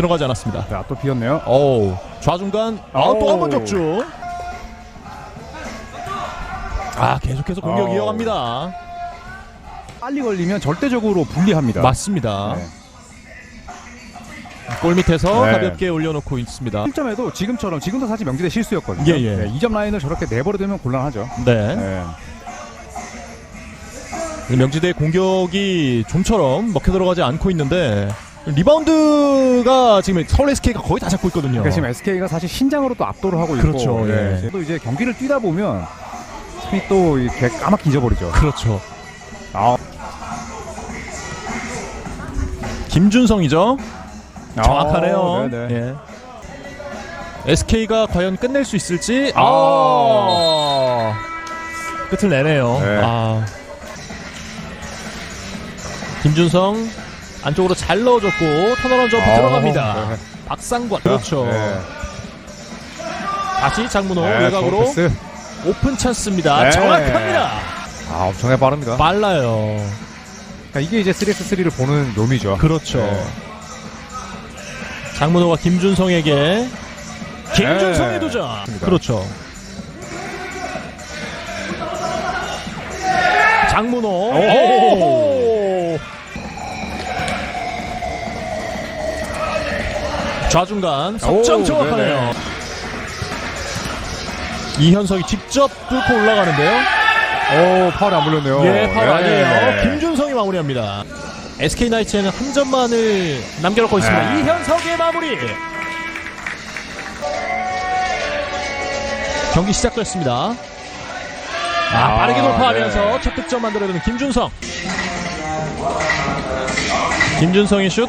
들어가지 않았습니다. 자, 또 비었네요. 어우 좌중간 아 또 한 번. 적중. 아 계속해서 공격 어우. 이어갑니다. 빨리 걸리면 절대적으로 불리합니다. 맞습니다. 네. 골 밑에서 네. 가볍게 올려놓고 있습니다. 1점에도 지금처럼 지금도 사실 명지대 실수였거든요. 예, 예. 네, 2점 라인을 저렇게 내버려두면 곤란하죠. 네. 네. 명지대 공격이 좀처럼 먹혀 들어가지 않고 있는데 리바운드가 지금 서울 SK가 거의 다 잡고 있거든요. 그러니까 지금 SK가 사실 신장으로 또 압도를 하고 있고 그렇죠, 예. 또 이제 경기를 뛰다 보면 팀이 또 이렇게 까맣게 잊어버리죠. 그렇죠. 아, 김준성이죠. 정확하네요. 아, 네네. 예. SK가 과연 끝낼 수 있을지 아. 아 끝을 내네요. 네. 아. 김준성 안쪽으로 잘 넣어줬고 턴어런 점프 아, 들어갑니다. 네. 박상권 그렇죠. 네. 다시 장문호 네, 외곽으로 패스. 오픈 찬스입니다. 네. 정확합니다. 아, 엄청나게 빠릅니다. 빨라요. 그러니까 이게 이제 3x3를 보는 묘미죠. 그렇죠. 네. 장문호가 김준성에게 김준성의 네. 도전. 맞습니다. 그렇죠. 장문호. 오! 좌중간 석점 오, 정확하네요. 네네. 이현석이 직접 뚫고 올라가는데요. 오, 파울이 안 불렸네요. 예, 파울 네. 아니에요. 김준성이 마무리합니다. SK 나이츠에는 한 점만을 남겨놓고 있습니다. 네. 이현석의 마무리. 경기 시작됐습니다. 아, 아, 빠르게 돌파하면서 네. 첫 득점 만들어내는 김준성. 김준성의 슛.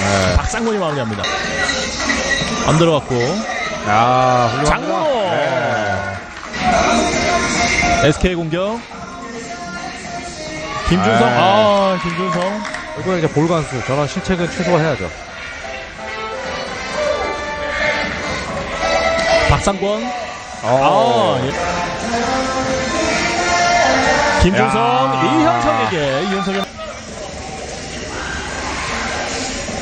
네. 박상문이 마무리합니다. 안 들어갔고 아, 훌륭합니다. 장문호. 네. SK 공격. 김준성. 네. 아, 김준성. 이거 이제 볼관수 저런 실책은 최소화해야죠. 박상권. 아, 아, 예. 김준성, 야. 이현석에게, 이현석의.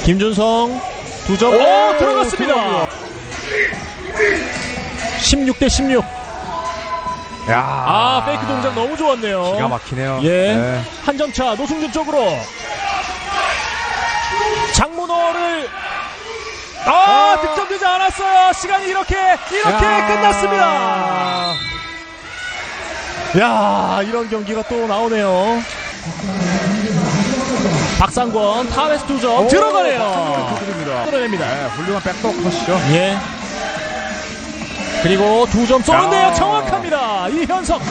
김준성, 두 점, 오, 오, 들어갔습니다. 들어갑니다. 16 대 16. 야, 아, 페이크 동작 너무 좋았네요. 기가 막히네요. 예. 네. 한 점 차, 노승준 쪽으로. 장문호를. 아, 아. 득점되지 않았어요. 시간이 이렇게, 이렇게 야. 끝났습니다. 야 이런 경기가 또 나오네요. 박상권 타베스 두점 오, 들어가네요. 들어냅니다. 네, 훌륭한 백도 컷이죠. 예. 그리고 두 점 쏘는데요. 야. 정확합니다. 이현석.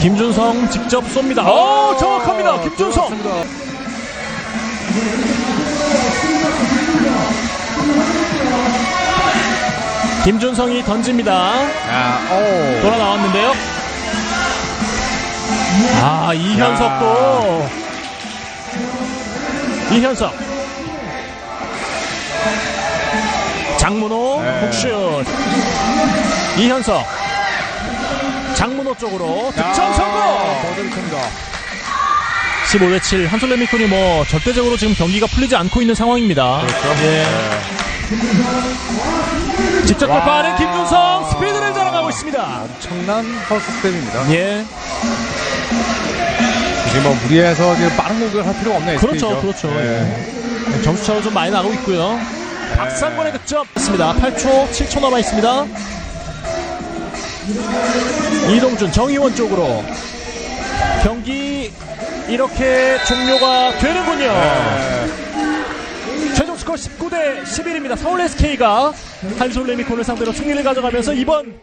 김준성 직접 쏩니다. 오, 정확합니다. 김준성. 김준성이 던집니다. 돌아 나왔는데요. 아, 이현석도. 이현석. 장문호 네. 훅슛. 이현석. 장문호 쪽으로 득점 성공. 버들입니다. 15대 7. 한솔레 미콘이 뭐 절대적으로 지금 경기가 풀리지 않고 있는 상황입니다. 그렇죠. 예. 직접 와. 돌파하는 김준성 스피드를 자랑하고 있습니다. 엄청난 허스텝입니다. 예. 지금 뭐 무리해서 지금 빠른 공격을 할 필요가 없네. 그렇죠, SK 죠. 그렇죠. 네. 점수 차로 좀 많이 나고 있고요. 박상권의 득점 있습니다. 8초, 7초 남아 있습니다. 이동준 정의원 쪽으로 경기 이렇게 종료가 되는군요. 네. 최종 스코어 19대 11입니다. 서울 SK가 한솔 레미콘을 상대로 승리를 가져가면서 이번